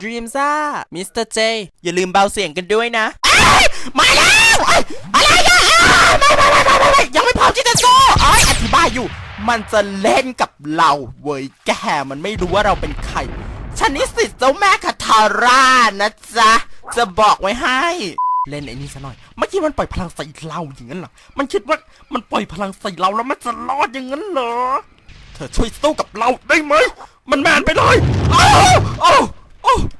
Dreams อะมิสเตอร์เจอย่าลืมเบาเสียงกันด้วยนะมาแล้วอะไรอะอ้าวไม่ไม่ไม่ไม่ไม่ยังไม่พร้อมที่จะสู้อ้อธิบายอยู่ มันจะเล่นกับเราเว้ยแกมันไม่รู้ว่าเราเป็นใครฉันนิสิตเจ้าแม่คาทาร่านะจ๊ะจะบอกไว้ให้เล่นไอ้นี่ซะหน่อย เมื่อกี้มันปล่อยพลังใส่เราอย่างนั้นเหรอ มันคิดว่ามันปล่อยพลังใส่เราแล้วมันจะรอดอย่างนั้นเหรอ เธอช่วยสู้กับเราได้ไหม มันแมนไปเลยโอ้โอ้โอ้เจ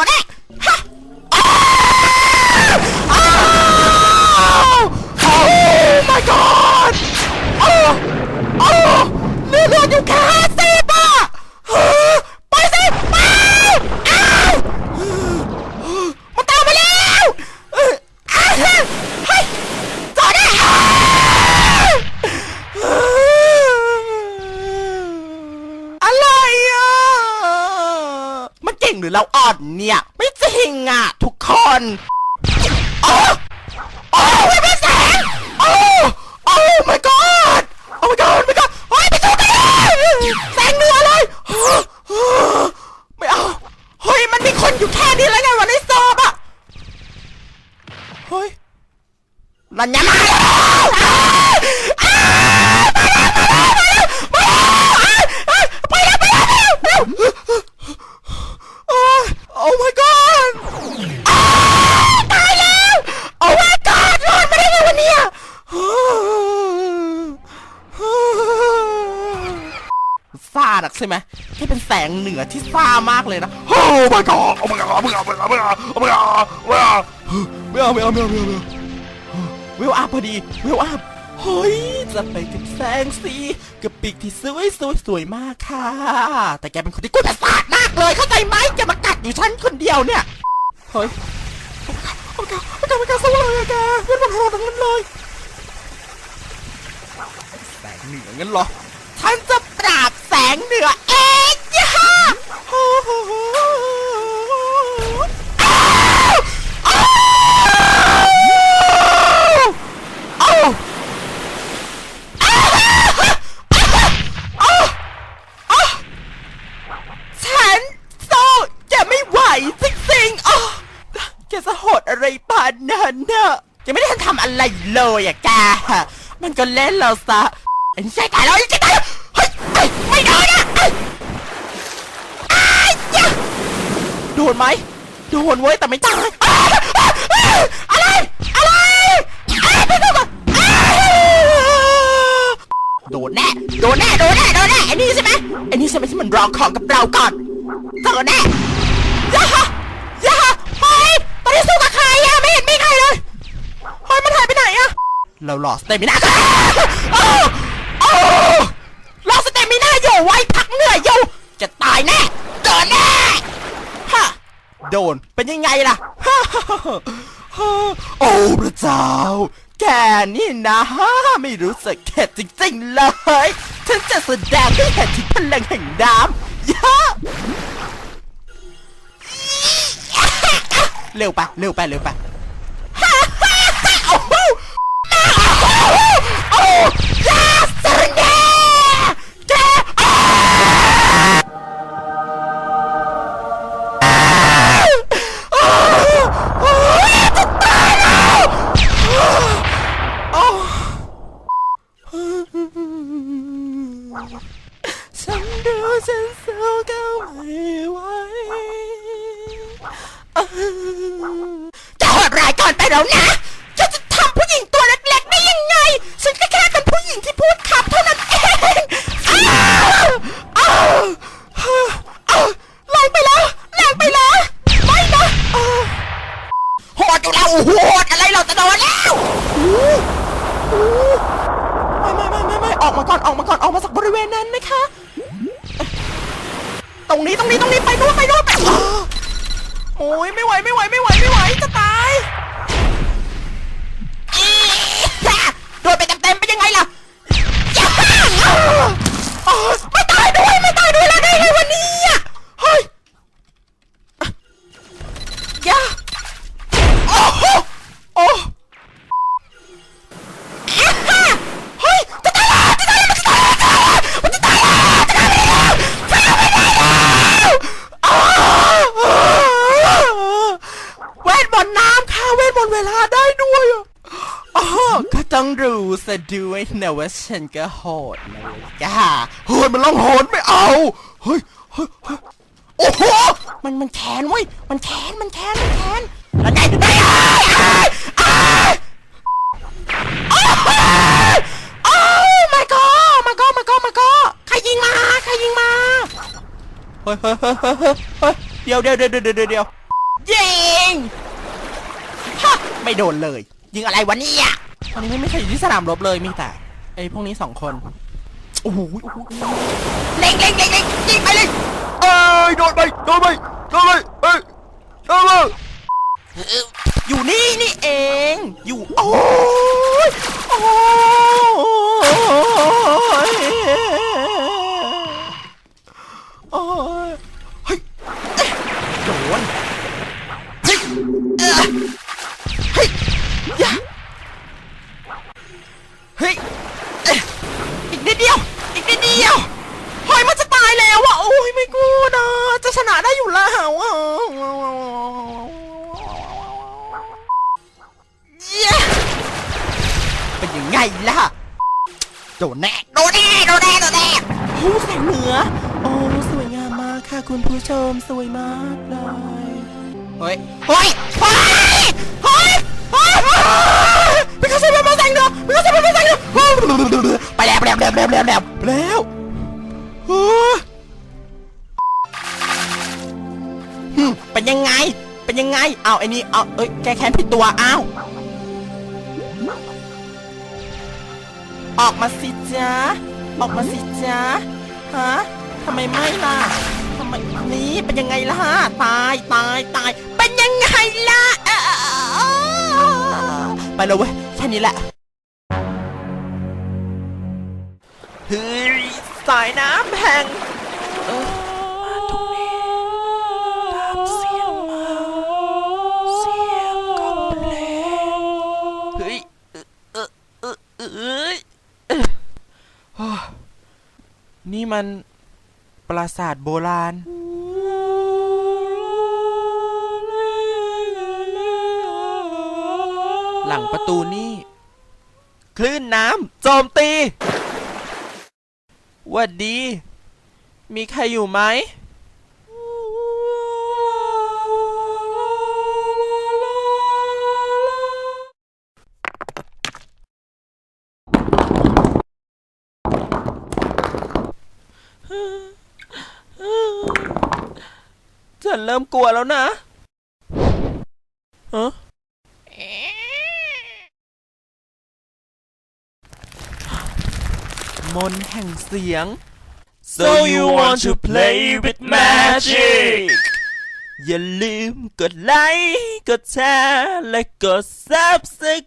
อแน่ฮะอ้าวอ้าวโอ้ my god โอ้โอ้เลือดเลือดอยู่แค่ห้าสิบอะเฮ้ยไปสิไปอ้าวมันตามมาแล้วเอ้ยอ้าวเฮ้ยจอดได้อ้าวอะไรอะ มันเก่งห รือเราอ่อนเนี่ย ไม่จริงอะ ทุกคนโอ้โอ้ไม่เป็นแสงโอ้โอ้ my god โอ้ my god my god โอ้ยไปสู้กันเลยแสงเหนือเลยไม่เอา เฮ้ย มันมีคนอยู่แค่นี้แล้วไงวะในซอบอะ เฮ้ยนันยามาแล้วอ้าวอ้าวมาแล้วมาแล้วมาแล้วอ้าวไปแล้วไปแล้วไปแล้วไปแล้วโอ้ย oh my god อ้าวตายแล้ว oh my god รอดมาได้ไงวะเนี่ยซ่าหนักใช่ไหม ที่เป็นแสงเหนือที่ซ่ามากเลยนะ oh my god oh my god oh my god oh my god oh my god oh my god ไม่เอาไม่เอาไม่เอาไม่เอาไม่เอาวิวอัพพอดีวิวอัพเฮ้ยจะไปกับแสงสีกับปีกที่สวยสวยสวยมากค่ะ แต่แกเป็นคนที่กุศลศาสตร์มากเลยเข้าใจไหมจะมากัดอยู่ฉันคนเดียวเนี่ยเฮ้ยโอ้ยโอ้ยโอ้ยโอ้ยโอ้ยสู้เลยแกเพื่อนมันโหดทั้งนั้นเลยแสงเหนืองั้นเหรอฉันจะปราบแสงเหนือเอง แกจะโหดอะไรปานนั้นน่ะยังไม่ได้ทันทำอะไรเลยอะแกมันก็เล่นเราซะไอ้นี่ใช่ตายแล้วไอ้นี่ใช่ตายแล้วเฮ้ยเฮ้ยไม่โดนอะเอ้ยอ้ายยะโดนไหมโดนเว้ยแต่ไม่ตายอ้าวอ้าวอะไรอะไรอ้าวอ้าวโดนแน่โดนแน่โดนแน่โดนแน่ไอ้นี่ใช่ไหมไอ้นี่ใช่ไหมที่มันรองของกับเราก่อนโดนแน่ เราหลอสเตมินาโอ้โอ้รอสเตมินาอยู่ไว้พักเหนื่อยอยู่จะตายแน่โดนแน่ฮะโดนเป็นยังไงล่ะโอ้พระเจ้า แกนี่นะฮะไม่รู้สึกเข็ดจริงๆเลยฉันจะแสดงให้เห็นถึงพลังแห่งน้ำยะเร็วไปเร็วไปเร็วไป ฉันดูฉันสู้ก็ไม่ไหวจะโหดร้ายก่อนไปแล้วนะทำผู้หญิงตัวเล็กๆได้ยังไง ฉันก็แค่เป็นผู้หญิงที่พูดขับเท่านั้นเองอ้าวอ้าวอ้าวแรงไปแล้วแรงไปแล้ว ไม่นะอ้าวโหดอยู่แล้วโอ้โหโหดอะไรเราจะโดนแล้วอู้อู้ไม่ไม่ไม่ไม่ไม่ออกมาก่อนออกมาก่อนออกมาจากบริเวณนั้นนะคะ ตรงนี้ตรงนี้ตรงนี้ไปนู่นไปนู่นไปอ้าวโอ้ยไม่ไหวไม่ไหวไม่ไหวไม่ไหวจะตายโดนไปเต็มๆเป็นยังไงล่ะ ซะด้วยนะว่าฉันก็โหดนะเว้ยจ้าเฮ้ยมันลองโหดไม่เอาเฮ้ยเฮ้ยเฮ้ยโอ้โหมันมันแขนเว้ยมันแขนมันแขนมันแขนแล้วไงไอ้ไอ้ไอ้ไอ้โอ้ my god my god my god my god ใครยิงมาใครยิงมาเฮ้ยเฮ้ยเฮ้ยเฮ้ยเฮ้ยเดี๋ยวเดี๋ยวเดี๋ยวเดี๋ยวเดี๋ยวเดี๋ยวยิงฮะไม่โดนเลย ยิงอะไรวะเนี่ย ตอนนี้ไม่ใช่อยู่ที่สนามรบเลยมีแต่ไอ้พวกนี้สองคนโอ้โหโอ้โหเล็งเล็งเล็งเล็งยิงไปเลยเอ้ยโดนไปโดนไปโดนไปเอ้ยโดนไปอยู่นี่นี่เองอยู่โอ้ยโอ้ย ยังไงล่ะ โดนแน่โดนแน่โดนแน่โดนแน่โอ้แสงเหนือ โอ้สวยงามมากค่ะคุณผู้ชมสวยมากเลยเฮ้ยเฮ้ยเฮ้ยเฮ้ยเฮ้ยเป็นข้าศึกเป็นแสงเหนือเป็นข้าศึกเป็นแสงเหนือไปแล้วไปแล้วไปแล้วไปแล้วไปแล้วไปแล้วเฮ้ยหึเป็นยังไง เป็นยังไง เอาไอ้นี่เอาเอ้ย แกแค้นผิดตัว อ้าว ออกมาสิจ๊ะออกมาสิจ๊ะฮะทำไมไม่ล่ะทำไมนี่เป็นยังไงล่ะฮะตายตายตาย เป็นยังไงล่ะเอ่อไปแล้วเว้ยแค่นี้แหละเฮ้ยสายน้ำแห่ง นี่มันปราสาทโบราณ หลังประตูนี่ คลื่นน้ำโจมตีหวัดดี มีใครอยู่ไหม เริ่มกลัวแล้วนะฮะมนแห่งเสียง So you want to play with magic อย่าลืมกดไลค์กดแชร์และกด subscribe